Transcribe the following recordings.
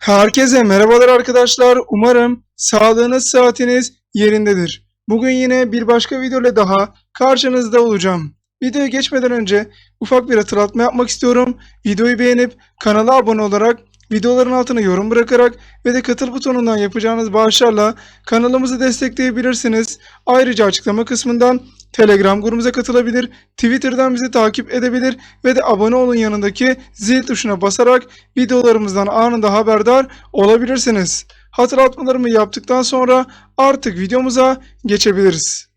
Herkese merhabalar arkadaşlar. Umarım sağlığınız saatiniz yerindedir. Bugün yine bir başka video ile daha karşınızda olacağım. Videoya geçmeden önce ufak bir hatırlatma yapmak istiyorum. Videoyu beğenip kanala abone olarak videoların altına yorum bırakarak ve de katıl butonundan yapacağınız bağışlarla kanalımızı destekleyebilirsiniz. Ayrıca açıklama kısmından Telegram grubumuza katılabilir, Twitter'dan bizi takip edebilir ve de abone olun yanındaki zil tuşuna basarak videolarımızdan anında haberdar olabilirsiniz. Hatırlatmalarımı yaptıktan sonra artık videomuza geçebiliriz.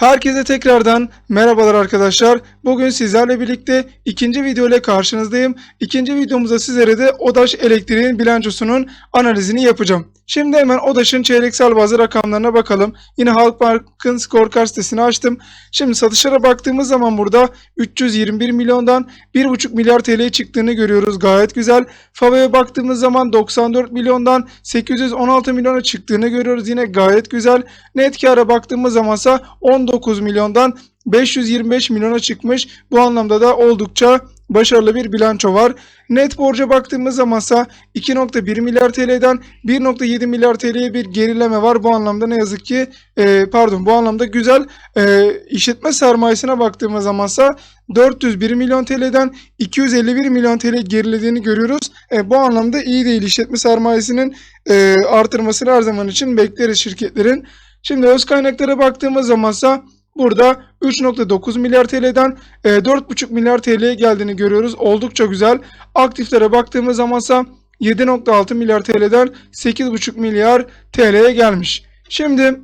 Herkese tekrardan merhabalar arkadaşlar. Bugün sizlerle birlikte ikinci video ile karşınızdayım. İkinci videomuzda sizlere de ODAŞ elektriğin bilançosunun analizini yapacağım. Şimdi hemen ODAŞ'ın çeyreksel bazı rakamlarına bakalım. Yine Halkbank'ın scorecard sitesini açtım. Şimdi satışlara baktığımız zaman burada 321 milyondan 1,5 milyar TL çıktığını görüyoruz. Gayet güzel. FAVÖ'ye baktığımız zaman 94 milyondan 816 milyona çıktığını görüyoruz. Yine gayet güzel. Net kâra baktığımız zamansa 19 milyondan 525 milyona çıkmış. Bu anlamda da oldukça başarılı bir bilanço var. Net borca baktığımız zamansa 2.1 milyar TL'den 1.7 milyar TL'ye bir gerileme var. Bu anlamda ne yazık ki e, pardon bu anlamda güzel. E, işletme sermayesine baktığımız zamansa 401 milyon TL'den 251 milyon TL gerilediğini görüyoruz. E, bu anlamda iyi değil. İşletme sermayesinin e, artırmasını her zaman için bekleriz şirketlerin. Şimdi öz kaynaklara baktığımız zamansa Burada 3.9 milyar TL'den e, 4.5 milyar TL'ye geldiğini görüyoruz. Oldukça güzel. Aktiflere baktığımız zamansa 7.6 milyar TL'den 8.5 milyar TL'ye gelmiş. Şimdi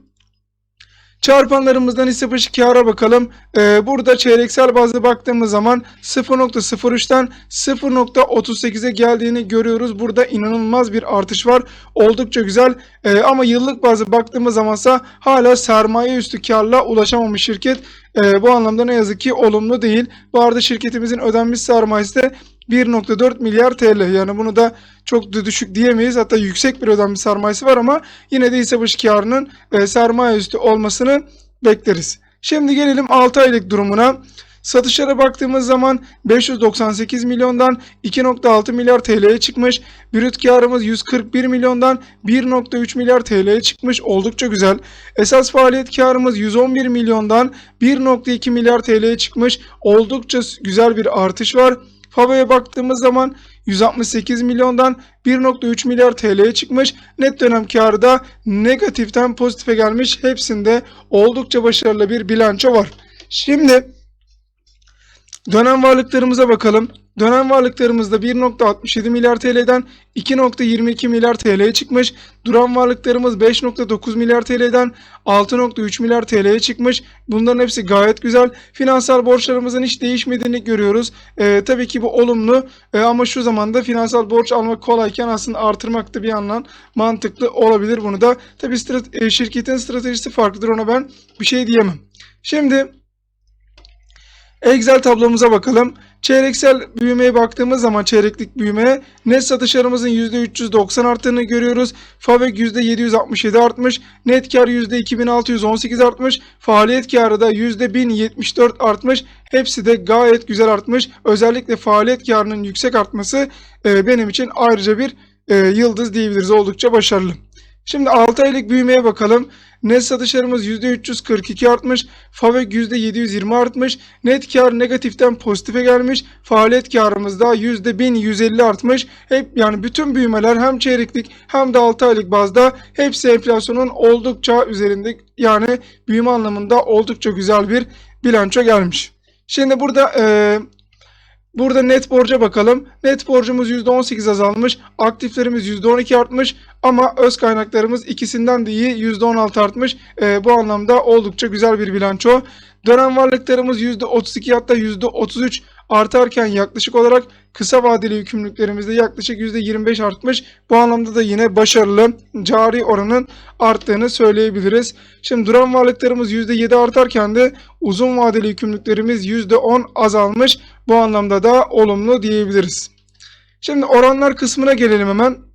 Çarpanlarımızdan hisse başı kâra bakalım. Ee, burada çeyreksel bazda baktığımız zaman 0.03'ten 0.38'e geldiğini görüyoruz. Burada inanılmaz bir artış var. Oldukça güzel. Ee, ama yıllık bazda baktığımız zamansa hala sermaye üstü karla ulaşamamış şirket. Ee, bu anlamda ne yazık ki olumlu değil. Bu arada şirketimizin ödenmiş sermayesi de 1.4 milyar TL. Yani bunu da çok düşük diyemeyiz. Hatta yüksek bir ödenmiş sermayesi var ama yine de hisse başı karının e, sermaye üstü olmasını bekleriz. Şimdi gelelim 6 aylık durumuna. Satışlara baktığımız zaman 598 milyondan 2.6 milyar TL'ye çıkmış. Brüt karımız 141 milyondan 1.3 milyar TL'ye çıkmış. Oldukça güzel. Esas faaliyet karımız 111 milyondan 1.2 milyar TL'ye çıkmış. Oldukça güzel bir artış var. FAVÖ'ye baktığımız zaman 168 milyondan 1.3 milyar TL'ye çıkmış. Net dönem karı da negatiften pozitife gelmiş. Hepsinde oldukça başarılı bir bilanço var. Şimdi dönem varlıklarımıza bakalım. Dönem varlıklarımızda 1.67 milyar TL'den 2.22 milyar TL'ye çıkmış. Duran varlıklarımız 5.9 milyar TL'den 6.3 milyar TL'ye çıkmış. Bunların hepsi gayet güzel. Finansal borçlarımızın hiç değişmediğini görüyoruz. Ee, tabii ki bu olumlu Ee, ama şu zamanda finansal borç almak kolayken aslında artırmak da bir yandan mantıklı olabilir. Bunu da tabii strat- e, şirketin stratejisi farklıdır ona ben bir şey diyemem. Şimdi Excel tablomuza bakalım. Çeyreksel büyümeye baktığımız zaman çeyreklik büyümeye net satışlarımızın %390 arttığını görüyoruz. Favök %767 artmış. Net kar %2618 artmış. Faaliyet karı da %1074 artmış. Hepsi de gayet güzel artmış. Özellikle faaliyet karının yüksek artması e, benim için ayrıca bir e, yıldız diyebiliriz. Oldukça başarılı. Şimdi 6 aylık büyümeye bakalım. Net satışlarımız %342 artmış. FAVÖK %720 artmış. Net kar negatiften pozitife gelmiş. Faaliyet karımız da %1150 artmış. Hep yani bütün büyümeler hem çeyreklik hem de 6 aylık bazda hepsi enflasyonun oldukça üzerinde yani büyüme anlamında oldukça güzel bir bilanço gelmiş. Şimdi burada eee Burada net borca bakalım. Net borcumuz %18 azalmış. Aktiflerimiz %12 artmış. Ama öz kaynaklarımız ikisinden de iyi %16 artmış. Ee, bu anlamda oldukça güzel bir bilanço. Dönem varlıklarımız %32 hatta %33 artarken yaklaşık olarak kısa vadeli yükümlülüklerimizde yaklaşık %25 artmış. Bu anlamda da yine başarılı cari oranın arttığını söyleyebiliriz. Şimdi duran varlıklarımız %7 artarken de uzun vadeli yükümlülüklerimiz %10 azalmış. Bu anlamda da olumlu diyebiliriz. Şimdi oranlar kısmına gelelim hemen.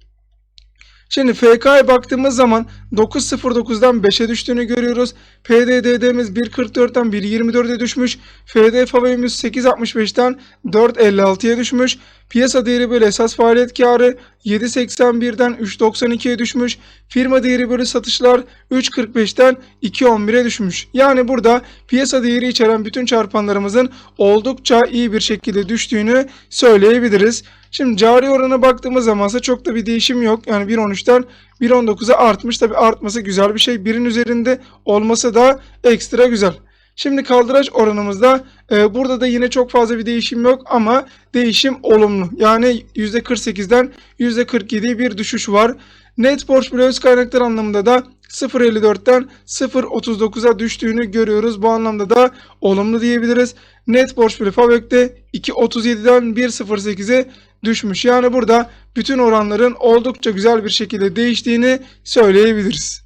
Şimdi FK'ya baktığımız zaman 9.09'dan 5'e düştüğünü görüyoruz. PDD'miz 1.44'ten 1.24'e düşmüş. FD favemiz 8.65'ten 4.56'ya düşmüş. Piyasa değeri bölü esas faaliyet karı 7.81'den 3.92'ye düşmüş. Firma değeri bölü satışlar 3.45'ten 2.11'e düşmüş. Yani burada piyasa değeri içeren bütün çarpanlarımızın oldukça iyi bir şekilde düştüğünü söyleyebiliriz. Şimdi cari orana baktığımız zaman ise çok da bir değişim yok. Yani 1.13'ten 1.19'a artmış. Tabi artması güzel bir şey. Birin üzerinde olması da ekstra güzel. Şimdi kaldıraç oranımızda e, burada da yine çok fazla bir değişim yok ama değişim olumlu. Yani %48'den %47'ye bir düşüş var. Net borç bölü öz kaynaklar anlamında da 0.54'ten 0.39'a düştüğünü görüyoruz. Bu anlamda da olumlu diyebiliriz. Net borç bölü FAVÖK'te 2.37'den 1.08'e düşmüş. Yani burada bütün oranların oldukça güzel bir şekilde değiştiğini söyleyebiliriz.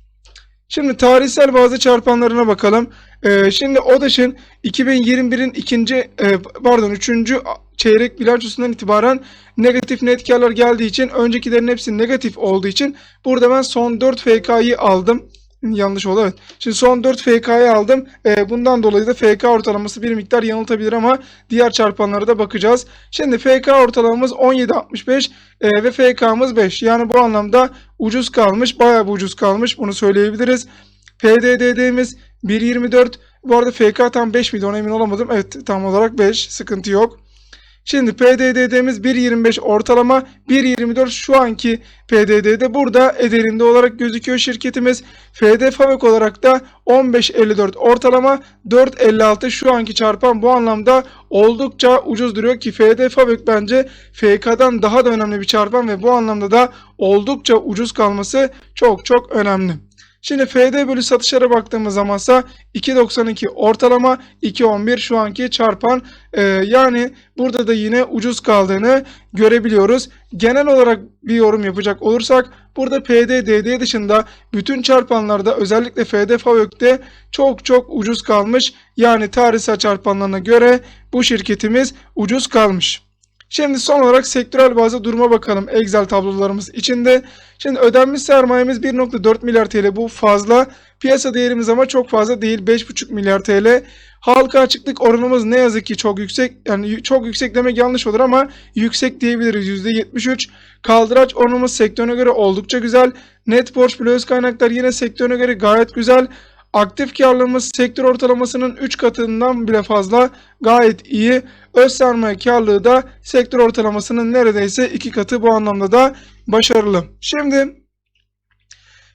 Şimdi tarihsel bazı çarpanlarına bakalım. Ee, şimdi ODAŞ'ın 2021'in ikinci e, pardon üçüncü çeyrek bilançosundan itibaren negatif net karlar geldiği için öncekilerin hepsi negatif olduğu için burada ben son 4 FK'yı aldım. Yanlış oldu evet. Şimdi son 4 FK'yı aldım. Ee, bundan dolayı da FK ortalaması bir miktar yanıltabilir ama diğer çarpanlara da bakacağız. Şimdi FK ortalamamız 17.65 e, ve FK'mız 5. Yani bu anlamda ucuz kalmış. Bayağı bir ucuz kalmış. Bunu söyleyebiliriz. PDD'miz 1.24. Bu arada FK tam 5 miydi ona emin olamadım. Evet tam olarak 5. Sıkıntı yok. Şimdi PDD'miz 1.25 ortalama 1.24 şu anki PDD'de burada ederinde olarak gözüküyor şirketimiz. FD Favök olarak da 15.54 ortalama 4.56 şu anki çarpan bu anlamda oldukça ucuz duruyor ki FD Favök bence FK'dan daha da önemli bir çarpan ve bu anlamda da oldukça ucuz kalması çok çok önemli. Şimdi FD bölü satışlara baktığımız zamansa 2.92 ortalama 2.11 şu anki çarpan ee, yani burada da yine ucuz kaldığını görebiliyoruz. Genel olarak bir yorum yapacak olursak burada PD, DD dışında bütün çarpanlarda özellikle FD Favök'te çok çok ucuz kalmış. Yani tarihsel çarpanlarına göre bu şirketimiz ucuz kalmış. Şimdi son olarak sektörel bazda duruma bakalım Excel tablolarımız içinde. Şimdi ödenmiş sermayemiz 1.4 milyar TL bu fazla. Piyasa değerimiz ama çok fazla değil 5.5 milyar TL. Halka açıklık oranımız ne yazık ki çok yüksek. Yani çok yüksek demek yanlış olur ama yüksek diyebiliriz %73. Kaldıraç oranımız sektörüne göre oldukça güzel. Net borç bölü öz kaynaklar yine sektörüne göre gayet güzel. Aktif karlılığımız sektör ortalamasının 3 katından bile fazla gayet iyi. Öz sermaye karlılığı da sektör ortalamasının neredeyse 2 katı bu anlamda da başarılı. Şimdi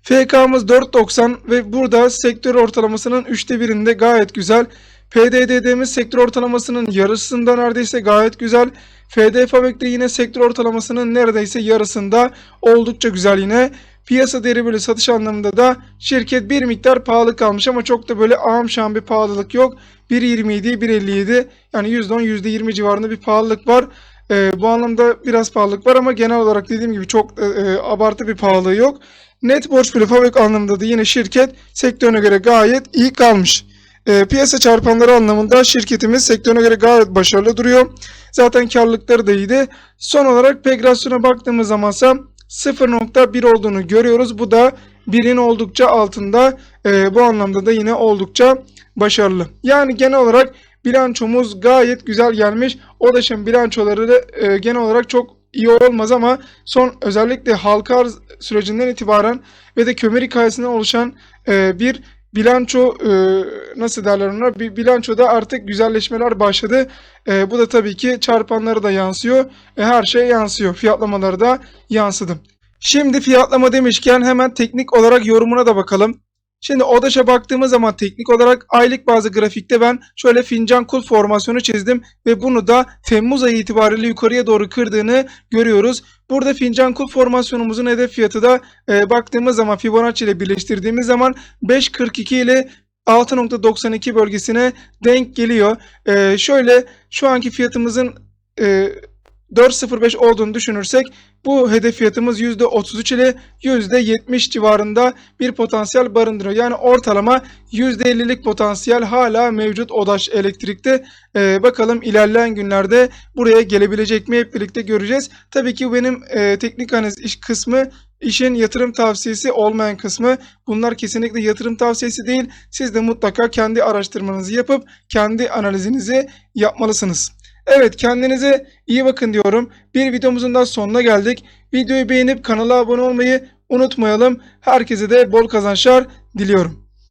FK'mız 4.90 ve burada sektör ortalamasının 3'te 1'inde gayet güzel. PDD'miz sektör ortalamasının yarısında neredeyse gayet güzel. FD Fabek'te yine sektör ortalamasının neredeyse yarısında oldukça güzel yine. Piyasa değeri böyle satış anlamında da şirket bir miktar pahalı kalmış ama çok da böyle ağam şam bir pahalılık yok. 1.27, 1.57 yani %10, %20 civarında bir pahalılık var. Ee, bu anlamda biraz pahalılık var ama genel olarak dediğim gibi çok e, e, abartı bir pahalılığı yok. Net borç bölü fabrik anlamında da yine şirket sektörüne göre gayet iyi kalmış. E, piyasa çarpanları anlamında şirketimiz sektörüne göre gayet başarılı duruyor. Zaten karlılıkları da iyiydi. Son olarak pegrasyona baktığımız zamansa 0.1 olduğunu görüyoruz. Bu da 1'in oldukça altında. E, bu anlamda da yine oldukça başarılı. Yani genel olarak bilançomuz gayet güzel gelmiş. ODAŞ'ın bilançoları da e, genel olarak çok iyi olmaz ama son özellikle halka arz sürecinden itibaren ve de kömür hikayesinden oluşan e, bir bilanço e, nasıl derler ona bir bilançoda artık güzelleşmeler başladı. E, bu da tabii ki çarpanları da yansıyor. E, her şey yansıyor. Fiyatlamaları da yansıdı. Şimdi fiyatlama demişken hemen teknik olarak yorumuna da bakalım. Şimdi ODAŞ'a baktığımız zaman teknik olarak aylık bazı grafikte ben şöyle fincan kul formasyonu çizdim ve bunu da Temmuz ayı itibariyle yukarıya doğru kırdığını görüyoruz. Burada fincan kul formasyonumuzun hedef fiyatı da e, baktığımız zaman Fibonacci ile birleştirdiğimiz zaman 5.42 ile 6.92 bölgesine denk geliyor. Ee, şöyle şu anki fiyatımızın e, 4.05 olduğunu düşünürsek bu hedef fiyatımız %33 ile %70 civarında bir potansiyel barındırıyor. Yani ortalama %50'lik potansiyel hala mevcut ODAŞ elektrikte. Ee, bakalım ilerleyen günlerde buraya gelebilecek mi hep birlikte göreceğiz. Tabii ki benim e, teknik analiz iş kısmı işin yatırım tavsiyesi olmayan kısmı. Bunlar kesinlikle yatırım tavsiyesi değil. Siz de mutlaka kendi araştırmanızı yapıp kendi analizinizi yapmalısınız. Evet kendinize iyi bakın diyorum. Bir videomuzun da sonuna geldik. Videoyu beğenip kanala abone olmayı unutmayalım. Herkese de bol kazançlar diliyorum.